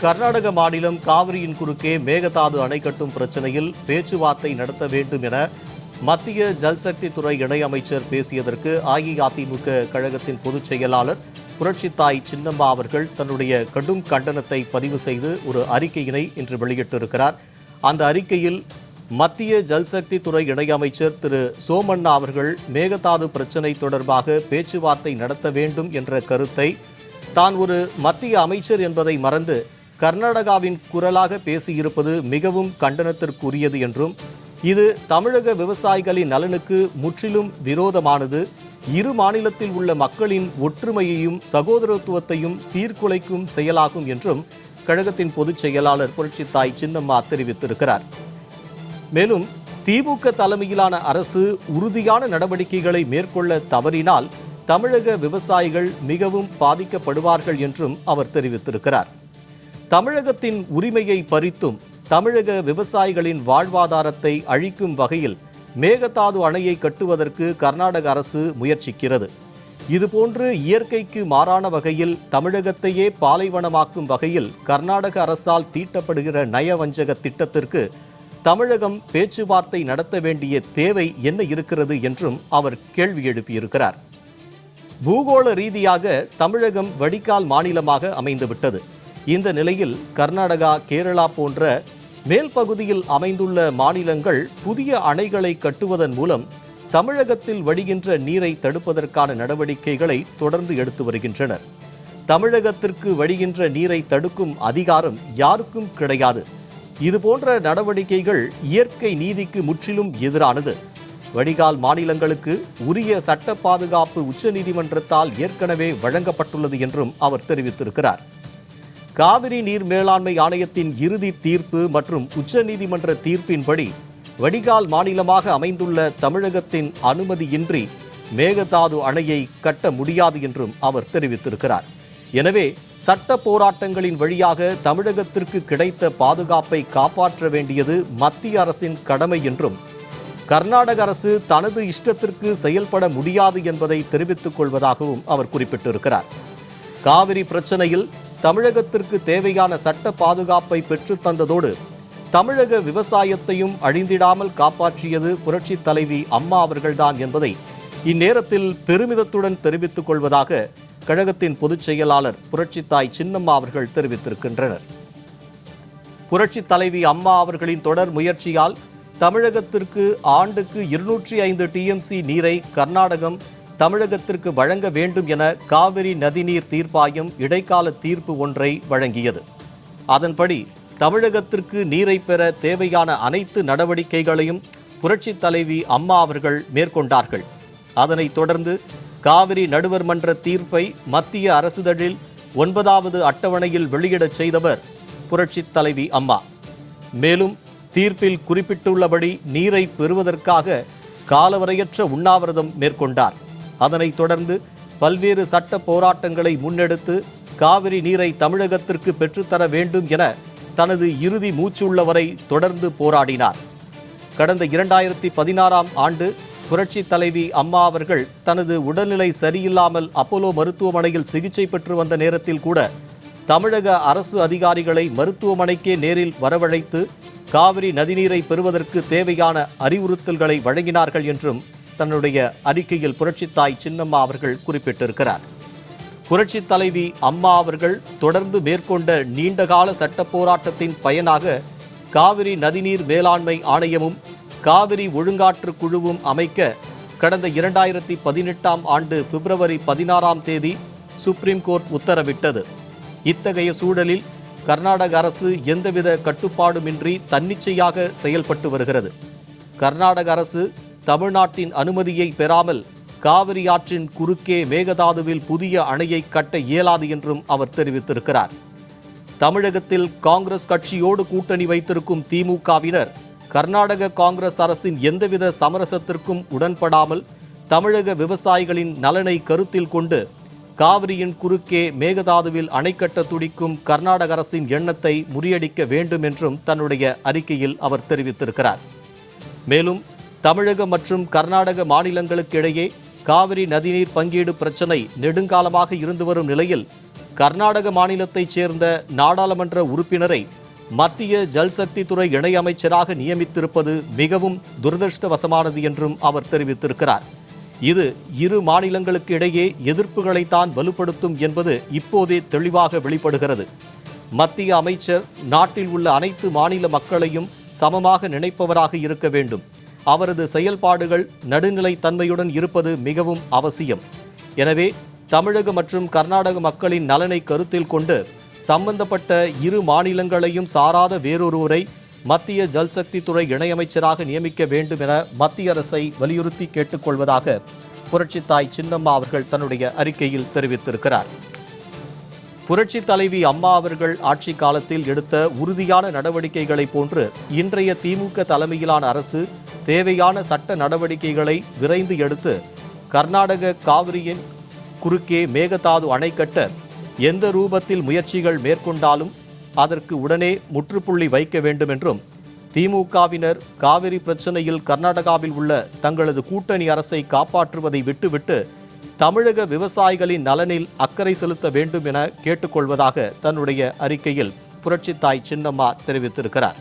கர்நாடக மாநிலம் காவிரியின் குறுக்கே மேகதாது அணை கட்டும் பிரச்சனையில் பேச்சுவார்த்தை நடத்த வேண்டும் என மத்திய ஜல்சக்தி துறை இணையமைச்சர் பேசியதற்கு அஇஅதிமுக கழகத்தின் பொதுச் செயலாளர் புரட்சித்தாய் சின்னம்மா அவர்கள் தன்னுடைய கடும் கண்டனத்தை பதிவு செய்து ஒரு அறிக்கையினை இன்று வெளியிட்டிருக்கிறார். அந்த அறிக்கையில் மத்திய ஜல்சக்தி துறை இணையமைச்சர் திரு சோமண்ணா அவர்கள் மேகதாது பிரச்சினை தொடர்பாக பேச்சுவார்த்தை நடத்த வேண்டும் என்ற கருத்தை தான் ஒரு மத்திய அமைச்சர் என்பதை மறந்து கர்நாடகாவின் குரலாக பேசியிருப்பது மிகவும் கண்டனத்திற்குரியது என்றும் இது தமிழக விவசாயிகளின் நலனுக்கு முற்றிலும் விரோதமானது. இரு மாநிலத்தில் உள்ள மக்களின் ஒற்றுமையையும் சகோதரத்துவத்தையும் சீர்குலைக்கும் செயலாகும் என்றும் கழகத்தின் பொதுச் செயலாளர் புரட்சித்தாய் சின்னம்மா தெரிவித்திருக்கிறார். மேலும் திமுக தலைமையிலான அரசு உறுதியான நடவடிக்கைகளை மேற்கொள்ள தவறினால் தமிழக விவசாயிகள் மிகவும் பாதிக்கப்படுவார்கள் என்றும் அவர் தெரிவித்திருக்கிறார். தமிழகத்தின் உரிமையை பறித்தும் தமிழக விவசாயிகளின் வாழ்வாதாரத்தை அழிக்கும் வகையில் மேகதாது அணையை கட்டுவதற்கு கர்நாடக அரசு முயற்சிக்கிறது. இதுபோன்று இயற்கைக்கு மாறான வகையில் தமிழகத்தையே பாலைவனமாக்கும் வகையில் கர்நாடக அரசால் தீட்டப்படுகிற நயவஞ்சக திட்டத்திற்கு தமிழகம் பேச்சுவார்த்தை நடத்த வேண்டிய தேவை என்ன இருக்கிறது என்றும் அவர் கேள்வி எழுப்பியிருக்கிறார். பூகோள ரீதியாக தமிழகம் வடிகால் மாநிலமாக அமைந்துவிட்டது. இந்த நிலையில் கர்நாடகா கேரளா போன்ற மேல் பகுதியில் அமைந்துள்ள மாநிலங்கள் புதிய அணைகளை கட்டுவதன் மூலம் தமிழகத்தில் வடிகின்ற நீரை தடுப்பதற்கான நடவடிக்கைகளை தொடர்ந்து எடுத்து வருகின்றனர். தமிழகத்திற்கு வடிகின்ற நீரை தடுக்கும் அதிகாரம் யாருக்கும் கிடையாது. இதுபோன்ற நடவடிக்கைகள் இயற்கை நீதிக்கு முற்றிலும் எதிரானது. வடிகால் மாநிலங்களுக்கு உரிய சட்ட பாதுகாப்பு உச்சநீதிமன்றத்தால் ஏற்கனவே வழங்கப்பட்டுள்ளது என்றும் அவர் தெரிவித்திருக்கிறார். காவிரி நீர் மேலாண்மை ஆணையத்தின் இறுதி தீர்ப்பு மற்றும் உச்சநீதிமன்ற தீர்ப்பின்படி வடிகால் மாநிலமாக அமைந்துள்ள தமிழகத்தின் அனுமதியின்றி மேகதாது அணையை கட்ட முடியாது என்றும் அவர் தெரிவித்திருக்கிறார். எனவே சட்ட போராட்டங்களின் வழியாக தமிழகத்திற்கு கிடைத்த பாதுகாப்பை காப்பாற்ற வேண்டியது மத்திய அரசின் கடமை என்றும் கர்நாடக அரசு தனது இஷ்டத்திற்கு செயல்பட முடியாது என்பதை தெரிவித்துக் கொள்வதாகவும் அவர் குறிப்பிட்டிருக்கிறார். காவிரி பிரச்சனையில் தமிழகத்திற்கு தேவையான சட்ட பாதுகாப்பை பெற்றுத்தந்ததோடு தமிழக விவசாயத்தையும் அழிந்திடாமல் காப்பாற்றியது புரட்சித் தலைவி அம்மா அவர்கள்தான் என்பதை இந்நேரத்தில் பெருமிதத்துடன் தெரிவித்துக் கொள்வதாக கழகத்தின் பொதுச் செயலாளர் புரட்சித்தாய் சின்னம்மா அவர்கள் தெரிவித்திருக்கின்றனர். புரட்சி தலைவி அம்மா அவர்களின் தொடர் முயற்சியால் தமிழகத்திற்கு ஆண்டுக்கு இருநூற்றி ஐந்து டிஎம்சி நீரை கர்நாடகம் தமிழகத்திற்கு வழங்க வேண்டும் என காவிரி நதிநீர் தீர்ப்பாயம் இடைக்கால தீர்ப்பு ஒன்றை வழங்கியது. அதன்படி தமிழகத்திற்கு நீரை பெற தேவையான அனைத்து நடவடிக்கைகளையும் புரட்சித் தலைவி அம்மா அவர்கள் மேற்கொண்டார்கள். அதனைத் தொடர்ந்து காவிரி நடுவர் மன்ற தீர்ப்பை மத்திய அரசுதழில் ஒன்பதாவது அட்டவணையில் வெளியிடச் செய்தவர் புரட்சித் தலைவி அம்மா. மேலும் தீர்ப்பில் குறிப்பிட்டுள்ளபடி நீரை பெறுவதற்காக காலவரையற்ற உண்ணாவிரதம் மேற்கொண்டார். அதனைத் தொடர்ந்து பல்வேறு சட்ட போராட்டங்களை முன்னெடுத்து காவிரி நீரை தமிழகத்திற்கு பெற்றுத்தர வேண்டும் என தனது இறுதி மூச்சுள்ளவரை தொடர்ந்து போராடினார். கடந்த இரண்டாயிரத்தி பதினாறாம் ஆண்டு புரட்சி தலைவி அம்மா அவர்கள் தனது உடல்நிலை சரியில்லாமல் அப்போலோ மருத்துவமனையில் சிகிச்சை பெற்று வந்த நேரத்தில் கூட தமிழக அரசு அதிகாரிகளை மருத்துவமனைக்கே நேரில் வரவழைத்து காவிரி நதிநீரை பெறுவதற்கு தேவையான அறிவுறுத்தல்களை வழங்கினார்கள் என்றும் தன்னுடைய அறிக்கையில் புரட்சித்தாய் சின்னம்மா அவர்கள் குறிப்பிட்டிருக்கிறார். புரட்சி தலைவி அம்மா அவர்கள் தொடர்ந்து மேற்கொண்ட நீண்டகால சட்ட போராட்டத்தின் பயனாக காவிரி நதிநீர் மேலாண்மை ஆணையமும் காவிரி ஒழுங்காற்று குழுவும் அமைக்க கடந்த இரண்டாயிரத்தி பதினெட்டாம் ஆண்டு பிப்ரவரி பதினாறாம் தேதி சுப்ரீம் கோர்ட் உத்தரவிட்டது. இத்தகைய சூழலில் கர்நாடக அரசு எந்தவித கட்டுப்பாடுமின்றி தன்னிச்சையாக செயல்பட்டு வருகிறது. கர்நாடக அரசு தமிழ்நாட்டின் அனுமதியை பெறாமல் காவிரி ஆற்றின் குறுக்கே மேகதாதுவில் புதிய அணையை கட்ட இயலாது என்றும் அவர் தெரிவித்திருக்கிறார். தமிழகத்தில் காங்கிரஸ் கட்சியோடு கூட்டணி வைத்திருக்கும் திமுகவினர் கர்நாடக காங்கிரஸ் அரசின் எந்தவித சமரசத்திற்கும் உடன்படாமல் தமிழக விவசாயிகளின் நலனை கருத்தில் கொண்டு காவிரியின் குறுக்கே மேகதாதுவில் அணை கட்ட துடிக்கும் கர்நாடக அரசின் எண்ணத்தை முறியடிக்க வேண்டும் என்றும் தன்னுடைய அறிக்கையில் அவர் தெரிவித்திருக்கிறார். மேலும் தமிழக மற்றும் கர்நாடக மாநிலங்களுக்கு இடையே காவிரி நதிநீர் பங்கீடு பிரச்சனை நெடுங்காலமாக இருந்து வரும் நிலையில் கர்நாடக மாநிலத்தைச் சேர்ந்த நாடாளுமன்ற உறுப்பினரை மத்திய ஜல்சக்தி துறை இணையமைச்சராக நியமித்திருப்பது மிகவும் துரதிருஷ்டவசமானது என்றும் அவர் தெரிவித்திருக்கிறார். இது இரு மாநிலங்களுக்கு இடையே எதிர்ப்புகளைத்தான் வலுப்படுத்தும் என்பது இப்போதே தெளிவாக வெளிப்படுகிறது. மத்திய அமைச்சர் நாட்டில் உள்ள அனைத்து மாநில மக்களையும் சமமாக நினைப்பவராக இருக்க வேண்டும். அவரது செயல்பாடுகள் நடுநிலைத்தன்மையுடன் இருப்பது மிகவும் அவசியம். எனவே தமிழக மற்றும் கர்நாடக மக்களின் நலனை கருத்தில் கொண்டு சம்பந்தப்பட்ட இரு மாநிலங்களையும் சாராத வேறொருவரை மத்திய ஜல்சக்தி துறை இணையமைச்சராக நியமிக்க வேண்டும் என மத்திய அரசை வலியுறுத்தி கேட்டுக்கொள்வதாக புரட்சித்தாய் சின்னம்மா அவர்கள் தன்னுடைய அறிக்கையில் தெரிவித்திருக்கிறார். புரட்சி தலைவி அம்மா அவர்கள் ஆட்சி காலத்தில் எடுத்த உறுதியான நடவடிக்கைகளை போன்று இன்றைய திமுக தலைமையிலான அரசு தேவையான சட்ட நடவடிக்கைகளை விரைந்து எடுத்து கர்நாடக காவிரியின் குறுக்கே மேகதாது அணை கட்ட எந்த ரூபத்தில் முயற்சிகள் மேற்கொண்டாலும் அதற்கு உடனே முற்றுப்புள்ளி வைக்க வேண்டும் என்றும் திமுகவினர் காவிரி பிரச்சனையில் கர்நாடகாவில் உள்ள தங்களது கூட்டணி அரசை காப்பாற்றுவதை விட்டுவிட்டு தமிழக விவசாயிகளின் நலனில் அக்கறை செலுத்த வேண்டும் என கேட்டுக்கொள்வதாக தன்னுடைய அறிக்கையில் புரட்சித்தாய் சின்னம்மா தெரிவித்திருக்கிறார்.